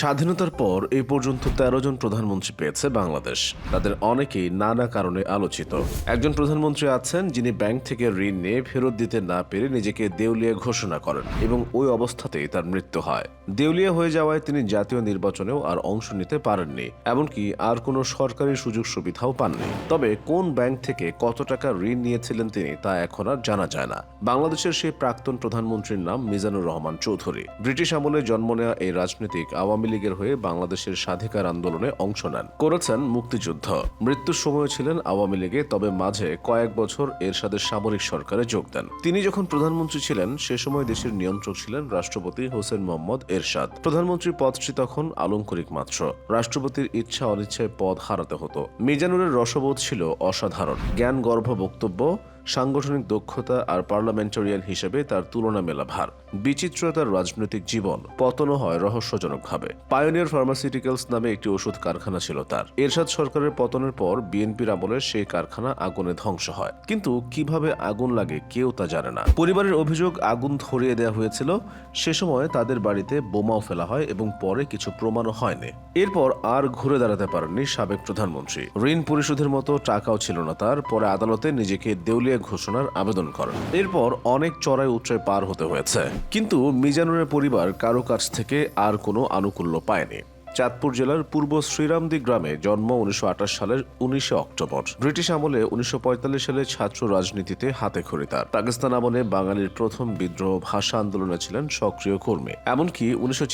স্বাধীনতার পর এই পর্যন্ত তেরো জন প্রধানমন্ত্রী পেয়েছে বাংলাদেশ। তাদের অনেকেই নানা কারণে আলোচিত। একজন প্রধানমন্ত্রী আছেন যিনি ব্যাংক থেকে ঋণ নিয়ে ফেরত দিতে না পেরে নিজেকে দেউলিয়া ঘোষণা করেন এবং ওই অবস্থাতেই তার মৃত্যু হয়। দেউলিয়া হয়ে যাওয়ায় তিনি জাতীয় নির্বাচনেও আর অংশ নিতে পারেননি, এমনকি আর কোনো সরকারি সুযোগ সুবিধাও পাননি। তবে কোন ব্যাংক থেকে কত টাকা ঋণ নিয়েছিলেন তিনি তা এখন আর জানা যায় না। বাংলাদেশের সেই প্রাক্তন প্রধানমন্ত্রীর নাম মিজানুর রহমান চৌধুরী। ব্রিটিশ আমলে জন্ম নেওয়া এই রাজনীতিক আওয়ামী লীগের হয়ে বাংলাদেশের স্বাধিকার আন্দোলনে অংশ নেন। করেছেন মুক্তিযুদ্ধ। মৃত্যুর সময় ছিলেন আওয়ামী লীগে, তবে মাঝে কয়েক বছর এরশাদের সামরিক সরকারে যোগ দেন। তিনি যখন প্রধানমন্ত্রী ছিলেন, সে সময় দেশের নিয়ন্ত্রক ছিলেন রাষ্ট্রপতি হোসেন মোহাম্মদ এরশাদ। প্রধানমন্ত্রী পদটি তখন আলঙ্করিক মাত্র। রাষ্ট্রপতির ইচ্ছা অনিচ্ছায় পদ হারাতে হতো। মিজানুরের রসবোধ ছিল অসাধারণ। জ্ঞান গর্ভ বক্তব্য সাংগঠনিক দক্ষতা আর পার্লামেন্টারিয়ান হিসেবে তার তুলনা মেলা ভার। বিচিত্র তার রাজনৈতিক জীবন পতনও হয় রহস্যজনকভাবে। পায়োনিয়ার ফার্মাসিউটিক্যালস নামে একটি ওষুধ কারখানা ছিল তার। এরশাদ সরকারের পতনের পর বিএনপির আমলে সেই কারখানা আগুনে ধ্বংস হয়। কিন্তু কীভাবে আগুন লাগে কেউ তা জানে না। পরিবারের অভিযোগ আগুন ধরিয়ে দেওয়া হয়েছিল। সে সময় তাদের বাড়িতে বোমাও ফেলা হয় এবং পরে কিছু প্রমাণও হয়নি। এরপর আর ঘুরে দাঁড়াতে পারেননি সাবেক প্রধানমন্ত্রী। ঋণ পরিশোধের মতো টাকাও ছিল না তার। পরে আদালতে নিজেকে দেউলিয়া ঘোষণার আবেদন করেন। এরপর অনেক চড়াই উচ্চয় পার হতে হয়েছে। কিন্তু মিজানুরের পরিবার কারও কাছ থেকে আর কোনো আনুকূল্য পায়নি। চাঁদপুর জেলার পূর্ব শ্রীরামদি গ্রামে জন্ম উনিশশো আটাশ সালের উনিশে অক্টোবর। ব্রিটিশ আমলে উনিশশো সালে ছাত্র রাজনীতিতে হাতে খড়ি তার। পাকিস্তান আমলে বাঙালির প্রথম বিদ্রোহ ভাষা আন্দোলনে ছিলেন সক্রিয় কর্মী। এমনকি উনিশশো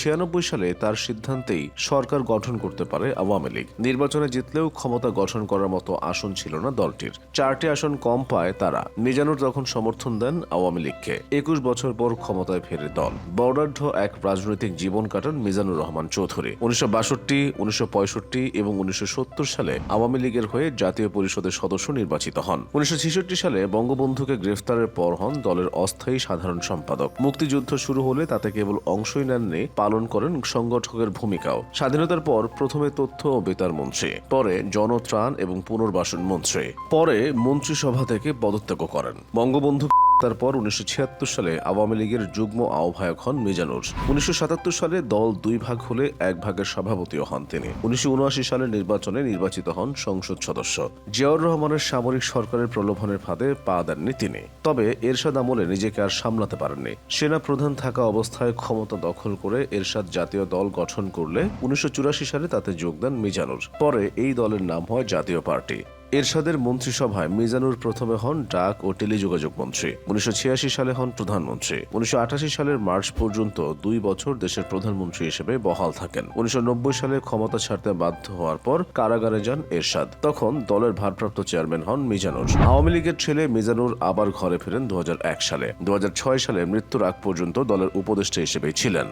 সালে তার সিদ্ধান্তেই সরকার গঠন করতে পারে আওয়ামী লীগ। নির্বাচনে জিতলেও ক্ষমতা গঠন করার মতো আসন ছিল না দলটির। চারটি আসন কম পায় তারা। মিজানুর তখন সমর্থন দেন আওয়ামী লীগকে। একুশ বছর পর ক্ষমতায় ফেরে দল। বর্ণাঢ্য এক রাজনৈতিক জীবন কাটান মিজানুর রহমান চৌধুরী। উনিশশো বাষট্টি, উনিশশো এবং উনিশশো সত্তর সালে আওয়ামী লীগের হয়ে জাতীয় পরিষদের সদস্য নির্বাচিত হন। উনিশশো ছেষট্টি সালে বঙ্গবন্ধুকে গ্রেফতারের পর হন দলের অস্থায়ী সাধারণ সম্পাদক। মুক্তিযুদ্ধ শুরু হলে তাতে কেবল অংশই নেননি, পালন করেন সংগঠকের ভূমিকাও। স্বাধীনতার পর প্রথমে তথ্য ও বেতার মন্ত্রী, পরে জনত্রাণ এবং পুনর্বাসন মন্ত্রী, পরে মন্ত্রিসভা থেকে পদত্যাগ করেন। বঙ্গবন্ধু তারপর উনিশশো ছিয়াত্তর সালে আওয়ামী লীগের যুগ্ম আহ্বায়ক হন মিজানুর। উনিশশো সাতাত্তর সালে দল দুই ভাগ হলে এক ভাগের সভাপতিও হন তিনি। উনিশশো সালের নির্বাচনে নির্বাচিত হন সংসদ সদস্য। জিয়াউর রহমানের সামরিক সরকারের প্রলোভনের ফাঁদে পা দেননি তিনি। তবে এরশাদ আমলে নিজেকে আর সামলাতে পারেননি। সেনা প্রধান থাকা অবস্থায় ক্ষমতা দখল করে এরশাদ জাতীয় দল গঠন করলে উনিশশো চুরাশি সালে তাতে যোগ দেন মিজানুর। পরে এই দলের নাম হয় জাতীয় পার্টি। এরশাদের মন্ত্রিসভায় মিজানুর প্রথমে হন ডাক ও টেলিযোগাযোগ মন্ত্রী। উনিশশো ছিয়াশি সালে হন প্রধানমন্ত্রী। উনিশশো সালের মার্চ পর্যন্ত দুই বছর দেশের প্রধানমন্ত্রী হিসেবে বহাল থাকেন। উনিশশো নব্বই সালে ক্ষমতা ছাড়তে বাধ্য হওয়ার পর কারাগারে যান এরশাদ। তখন দলের ভারপ্রাপ্ত চেয়ারম্যান হন মিজানুর। আওয়ামী লীগের ছেলে মিজানুর আবার ঘরে ফেরেন দু হাজার এক সালে। দু হাজার ছয় সালে মৃত্যুর আগ পর্যন্ত দলের উপদেষ্টা হিসেবে ছিলেন।